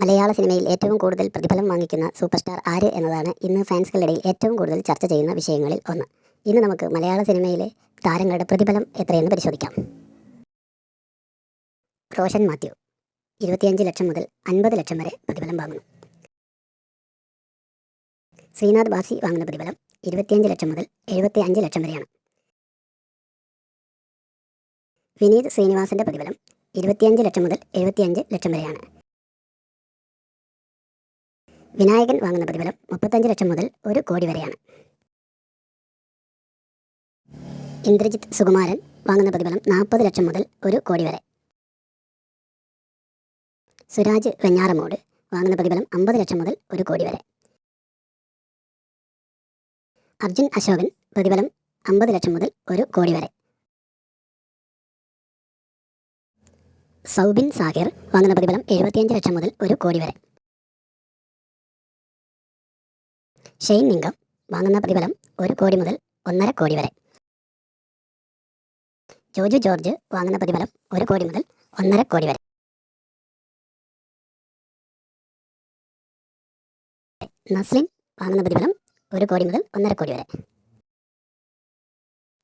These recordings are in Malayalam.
മലയാള സിനിമയിൽ ഏറ്റവും കൂടുതൽ പ്രതിഫലം വാങ്ങിക്കുന്ന സൂപ്പർ സ്റ്റാർ ആര് എന്നതാണ് ഇന്ന് ഫാൻസുകളിടയിൽ ഏറ്റവും കൂടുതൽ ചർച്ച ചെയ്യുന്ന വിഷയങ്ങളിൽ ഒന്ന്. ഇന്ന് നമുക്ക് മലയാള സിനിമയിലെ താരങ്ങളുടെ പ്രതിഫലം എത്രയെന്ന് പരിശോധിക്കാം. റോഷൻ മാത്യു ഇരുപത്തിയഞ്ച് ലക്ഷം മുതൽ അൻപത് ലക്ഷം വരെ പ്രതിഫലം വാങ്ങുന്നു. ശ്രീനാഥ് ബാസി വാങ്ങുന്ന പ്രതിഫലം ഇരുപത്തിയഞ്ച് ലക്ഷം മുതൽ എഴുപത്തി അഞ്ച് ലക്ഷം വരെയാണ്. വിനീത് ശ്രീനിവാസന്റെ പ്രതിഫലം ഇരുപത്തിയഞ്ച് ലക്ഷം മുതൽ എഴുപത്തിയഞ്ച് ലക്ഷം വരെയാണ്. വിനായകൻ വാങ്ങുന്ന പ്രതിഫലം മുപ്പത്തഞ്ച് ലക്ഷം മുതൽ ഒരു കോടി വരെയാണ്. ഇന്ദ്രജിത് സുകുമാരൻ വാങ്ങുന്ന പ്രതിഫലം നാൽപ്പത് ലക്ഷം മുതൽ ഒരു കോടി വരെ. സുരാജ് വെഞ്ഞാറമോട് വാങ്ങുന്ന പ്രതിഫലം അമ്പത് ലക്ഷം മുതൽ ഒരു കോടി വരെ. അർജുൻ അശോകൻ പ്രതിഫലം അമ്പത് ലക്ഷം മുതൽ ഒരു കോടി വരെ. സൗബിൻ സാഹിർ വാങ്ങുന്ന പ്രതിഫലം എഴുപത്തിയഞ്ച് ലക്ഷം മുതൽ ഒരു കോടി വരെ. ഷെയ്ൻ വാങ്ങുന്ന പ്രതിഫലം ഒരു കോടി മുതൽ ഒന്നര കോടി വരെ. ജോജു ജോർജ് വാങ്ങുന്ന പ്രതിഫലം ഒരു കോടി മുതൽ ഒന്നര കോടി വരെ. നസ്ലിൻ വാങ്ങുന്ന പ്രതിഫലം ഒരു കോടി മുതൽ ഒന്നര കോടി വരെ.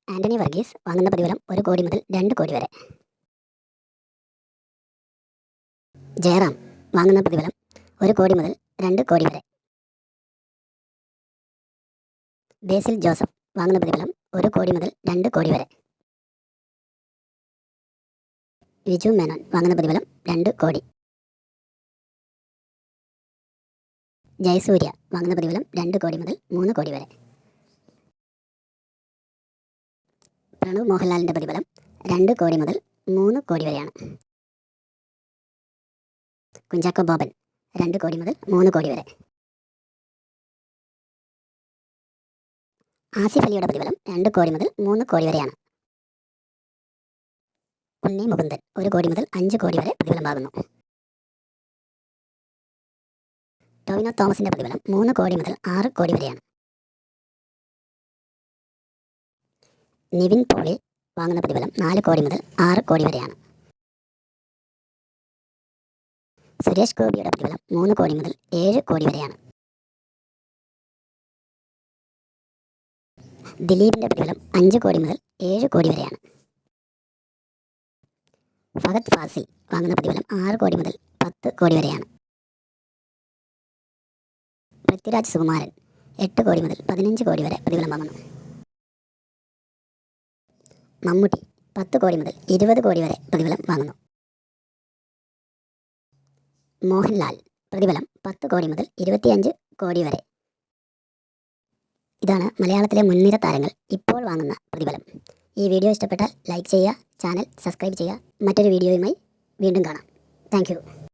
ആന്റണി വർഗീസ് വാങ്ങുന്ന പ്രതിഫലം ഒരു കോടി മുതൽ രണ്ട് കോടി വരെ. ജയറാം വാങ്ങുന്ന പ്രതിഫലം ഒരു കോടി മുതൽ രണ്ട് കോടി വരെ. ബേസിൽ ജോസഫ് വാങ്ങുന്ന പ്രതിഫലം ഒരു കോടി മുതൽ രണ്ട് കോടി വരെ. വിജു മേനോൻ വാങ്ങുന്ന പ്രതിഫലം രണ്ട് കോടി. ജയസൂര്യ വാങ്ങുന്ന പ്രതിഫലം രണ്ട് കോടി മുതൽ മൂന്ന് കോടി വരെ. പ്രണവ് മോഹൻലാലിന്റെ പ്രതിഫലം രണ്ട് കോടി മുതൽ മൂന്ന് കോടി വരെയാണ്. കുഞ്ചാക്കോ ബോബൻ രണ്ട് കോടി മുതൽ മൂന്ന് കോടി വരെ. ആസിഫ് അലിയുടെ പ്രതിഫലം രണ്ട് കോടി മുതൽ മൂന്ന് കോടി വരെയാണ്. ഉണ്ണി മുകുന്ദൻ ഒരു കോടി മുതൽ അഞ്ച് കോടി വരെ പ്രതിഫലം വാങ്ങുന്നു ടോവിനോ തോമസിന്റെ പ്രതിഫലം മൂന്ന് കോടി മുതൽ ആറ് കോടി വരെയാണ്. നിവിൻ പോളി വാങ്ങുന്ന പ്രതിഫലം നാല് കോടി മുതൽ ആറ് കോടി വരെയാണ്. സുരേഷ് ഗോപിയുടെ പ്രതിഫലം മൂന്ന് കോടി മുതൽ ഏഴ് കോടി വരെയാണ്. ദിലീപിന്റെ പ്രതിഫലം അഞ്ച് കോടി മുതൽ ഏഴ് കോടി വരെയാണ്. ഫഹദ് ഫാസിൽ വാങ്ങുന്ന പ്രതിഫലം ആറ് കോടി മുതൽ പത്ത് കോടി വരെയാണ്. പൃഥ്വിരാജ് സുകുമാരൻ എട്ട് കോടി മുതൽ പതിനഞ്ച് കോടി വരെ പ്രതിഫലം വാങ്ങുന്നു. മമ്മൂട്ടി പത്ത് കോടി മുതൽ ഇരുപത് കോടി വരെ പ്രതിഫലം വാങ്ങുന്നു. മോഹൻലാൽ പ്രതിഫലം പത്ത് കോടി മുതൽ ഇരുപത്തിയഞ്ച് കോടി വരെ ഇതാണ് മലയാളത്തിലെ മുൻനിര താരങ്ങൾ ഇപ്പോൾ വാങ്ങുന്ന പ്രതിഫലം. ഈ വീഡിയോ ഇഷ്ടപ്പെട്ടാൽ ലൈക്ക് ചെയ്യുക ചാനൽ സബ്സ്ക്രൈബ് ചെയ്യുക. മറ്റൊരു വീഡിയോയുമായി വീണ്ടും കാണാം. താങ്ക്